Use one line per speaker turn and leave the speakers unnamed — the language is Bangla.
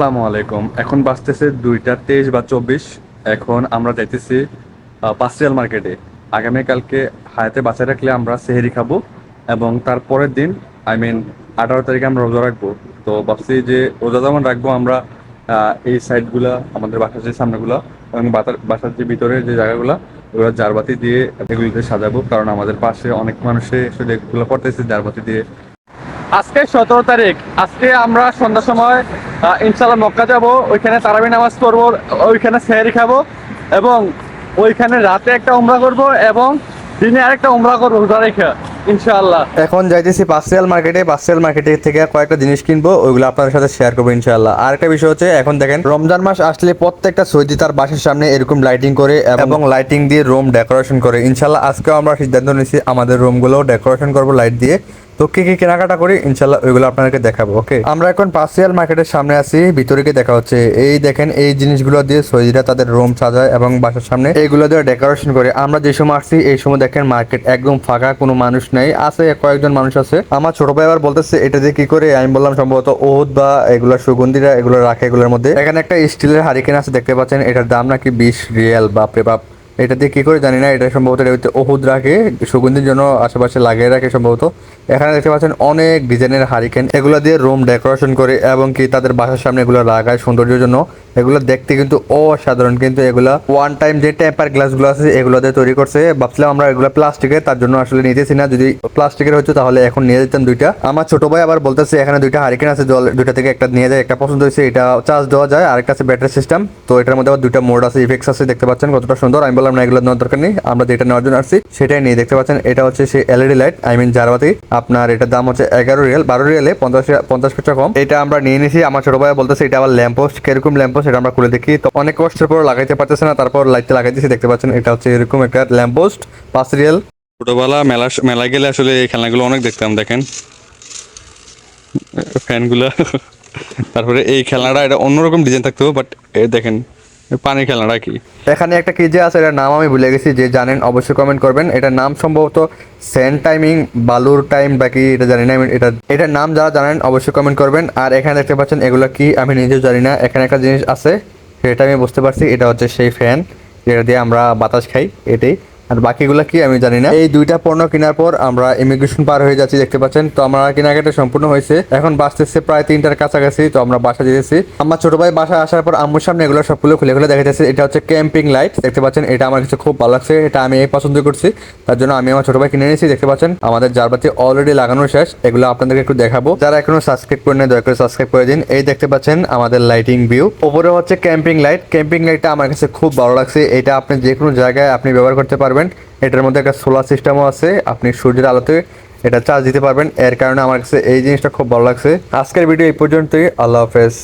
আসসালামু আলাইকুম। এখন বাজতেছে দুইটা তেইশ বা চব্বিশ। এখন আমরা যাইতেছি আহ, মার্কেটে আগামীকালকে হায়াতে বাঁচায় রাখলে আমরা সেহেরি খাব এবং তার পরের দিন আই মিন আঠারো তারিখে আমরা রোজা রাখব। তো ভাবছি যে রোজা যেমন রাখব আমরা এই সাইডগুলা আমাদের বাসার যে সামনেগুলা এবং বাসার যে ভিতরে যে জায়গাগুলা ওগুলো জারবাতি দিয়ে এগুলিতে সাজাবো। কারণ আমাদের পাশে অনেক মানুষে এগুলো করতেছে জারবাতি দিয়ে। আজকে সতেরো তারিখ। আজকে আমরা সন্ধ্যার সময় ইনশাল্লাহ মক্কা যাব ওইখানে তারাবি নামাজ পড়ব ওইখানে সেহারি খাব এবং ওইখানে রাতে একটা উমরা করব এবং দিনে আরেকটা উমরা করব রোজা রেখে ইনশাআল্লাহ।
এখন যাইতেছি পার্সিয়াল মার্কেটে পার্সিয়াল মার্কেটে থেকে কয়েকটা জিনিস কিনবো ওইগুলো আপনাদের সাথে শেয়ার করব ইনশাআল্লাহ। আর একটা বিষয় হচ্ছে এখন দেখেন রমজান মাস আসলে প্রত্যেকটা সৌদি তার বাসের সামনে এরকম লাইটিং করে এবং লাইটিং দিয়ে রুম ডেকোরেশন করে। ইনশাআল্লাহ আজকেও আমরা সিদ্ধান্ত নিয়েছি আমাদের রুমগুলো ডেকোরেশন করব লাইট দিয়ে। তো কি কি কেনাকাটা করি? ইনশাল্লাহ ওইগুলো আপনাদেরকে দেখাবো, ওকে? আমরা এখন পার্সিয়াল মার্কেটের সামনে আছি ভিতরে গিয়ে দেখা হচ্ছে। এই দেখেন, এই জিনিসগুলো দিয়ে সৌদিরা তাদের রুম সাজায় এবং বাসার সামনে এইগুলো দিয়ে ডেকোরেশন করে। আমরা যে সময় আসছি, এই সময় দেখেন মার্কেট একদম ফাঁকা, কোনো মানুষ নেই। আছে, কয়েকজন মানুষ আছে। আমার ছোট ভাই আবার বলতেছে, এটা দিয়ে কি করে? আমি বললাম, সম্ভবত ওহুদ বা এগুলো সুগন্ধিরা, এগুলো রাখে এগুলোর মধ্যে। এখানে একটা স্টিলের হারিকেন আছে, দেখতে পাচ্ছেন। এটার দাম নাকি বিশ রিয়াল, বাপরে বাপ। এটা দিয়ে কি করে জানি না, এটা সম্ভবত এটা ওহুদ রাখে সুগন্ধির জন্য আশেপাশে লাগিয়ে রাখে সম্ভবত। এখানে দেখতে পাচ্ছেন অনেক ডিজাইনের হারিকেন, এগুলো দিয়ে রুম ডেকোরেশন করে এবং কি তাদের বাসার সামনে এগুলো লাগায় সৌন্দর্যের জন্য। এগুলো দেখতে কিন্তু অসাধারণ, কিন্তু এগুলা ওয়ান টাইম যে টেম্পার গ্লাসগুলো আছে, এগুলো দিয়ে তৈরি করছে। ভাবছিলাম আমরা এগুলো প্লাস্টিকের তার জন্য আসলে নিতেছি না। যদি প্লাস্টিকের হতো তাহলে এখন নিয়ে যেতাম দুইটা। আমার ছোট ভাই আবার বলতেছে, এখানে দুইটা হারিকেন আছে, জল দুইটা থেকে একটা নিয়ে যায়, একটা পছন্দ হয়েছে, এটা চার্জ দেওয়া যায়। আরেকটা আছে ব্যাটারি সিস্টেম তো এটার মধ্যে আবার দুইটা মোড আছে ইফেক্টস আছে, দেখতে পাচ্ছেন কতটা সুন্দর। আমি বললাম না, এগুলো নেওয়ার দরকার নেই। আমরা যেটা নেওয়ার জন্য আসছি, সেটাই নিয়ে দেখতে পাচ্ছেন, এটা হচ্ছে সেই এলইডি লাইট আই মিন জারবাতি। আপনার এটার দাম হচ্ছে এগারো রিয়াল, বারো রিয়ালে পঞ্চাশ পঞ্চাশ পয়সা কম। এটা আমরা নিয়ে নিয়েছি আমার ছোট ভাই বলতেছে এটা আবার ল্যাম্পোস্ট কীরকম ল্যাম্পোস্ট এটা আমরা খুলে দেখি। তো অনেক কষ্টের পর লাগাইতে পারতেছে না, তারপর লাইটটা লাগাইতেছি দেখতে পাচ্ছেন, এটা হচ্ছে এরকম একটা ল্যাম্পোস্ট পাঁচ রিয়াল।
ছোটবেলা মেলা মেলায় গেলে আসলে এই খেলনাগুলো অনেক দেখতাম, দেখেন। ফ্যানগুলো, তারপরে এই খেলনাটা, এটা অন্যরকম ডিজাইন থাকতো বাট দেখেন পানির খেলা কি
এখানে একটা কি যে আছে, এটার নাম আমি ভুলে গেছি, যে জানেন অবশ্যই কমেন্ট করবেন। এটার নাম সম্ভবত সেন্ট টাইমিং বালুর টাইম বাকি এটা জানি না এটা এটার নাম যারা জানেন অবশ্যই কমেন্ট করবেন। আর এখানে দেখতে পাচ্ছেন, এগুলো কি আমি নিজেও জানি না। এখানে একটা জিনিস আছে, সেটা আমি বুঝতে পারছি, এটা হচ্ছে সেই ফ্যান যেটা দিয়ে আমরা বাতাস খাই, এটাই। আর বাকিগুলো কি আমি জানি না। এই দুইটা পণ্য কেনার পর আমরা ইমিগ্রেশন পার হয়ে যাচ্ছি, দেখতে পাচ্ছেন? তো আমরা কেনাকাটা সম্পূর্ণ হয়েছে। এখন বাঁচতেছে প্রায় তিনটার কাছাকাছি, তো আমরা বাসা যেতেছি। আমার ছোট ভাই বাসায় আসার পর আম্মুর সামনে এগুলো সবগুলো খুলে খুলে দেখা যাচ্ছে এটা হচ্ছে ক্যাম্পিং লাইট দেখতে পাচ্ছেন? এটা আমার কাছে খুব ভালো লাগছে। এটা আমি এই পছন্দ করছি। তার জন্য আমি আমার ছোট ভাই কিনে নিয়েছি দেখতে পাচ্ছেন? আমাদের জারবাতি অলরেডি লাগানো শেষ। এগুলো আপনাদেরকে একটু দেখাবো। যারা এখনও সাবস্ক্রাইব করে দয়া করে সাবস্ক্রাইব করে দিন। এই দেখতে পাচ্ছেন আমাদের লাইটিং ভিউ উপরে হচ্ছে ক্যাম্পিং লাইট ক্যাম্পিং লাইটটা আমার কাছে খুব ভালো লাগছে। এটা আপনি যে কোনো জায়গায় আপনি ব্যবহার করতে পারবেন। এটার মধ্যে একটা সোলার সিস্টেমও আছে। আপনি সূর্যের আলোতে এটা চার্জ দিতে পারবেন। এর কারণে আমার কাছে এই জিনিসটা খুব ভালো লাগছে। আজকের ভিডিও এই পর্যন্তই। আল্লাহ হাফেজ।